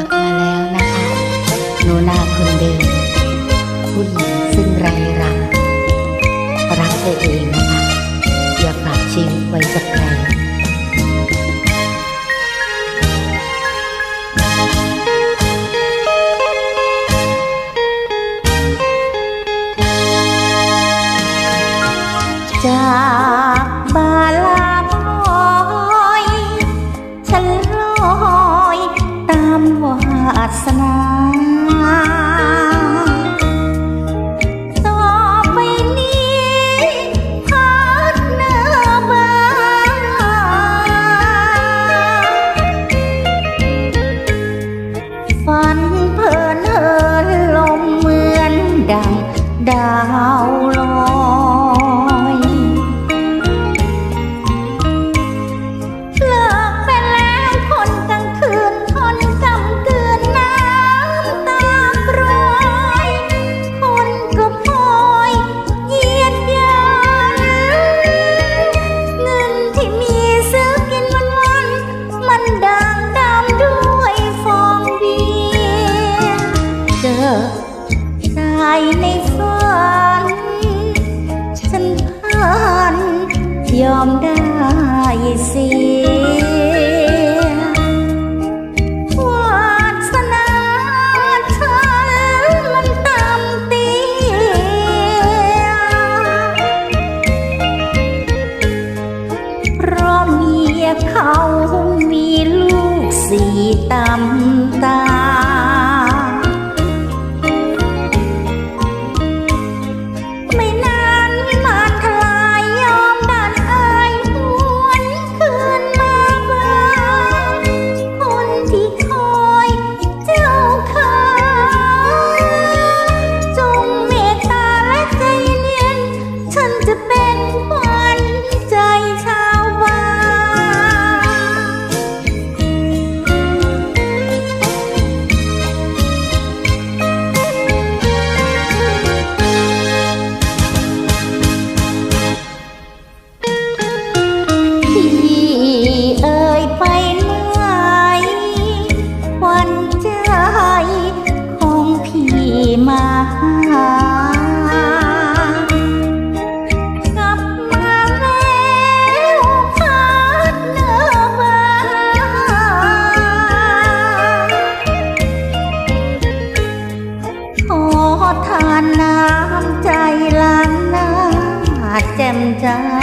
ลับมาแล้วนะคะ หนูนาคนเดิมผู้หญิงซึ่งไร้รักรักตัวเองนะคะอย่าฝากชีวิตไว้กับใคร เจอชายในฝัน ฉันพันยอมได้เสียวาสนาฉันมันต่ำเตี้ยเพราะเมียเขามีลูกสี่ตำ รัก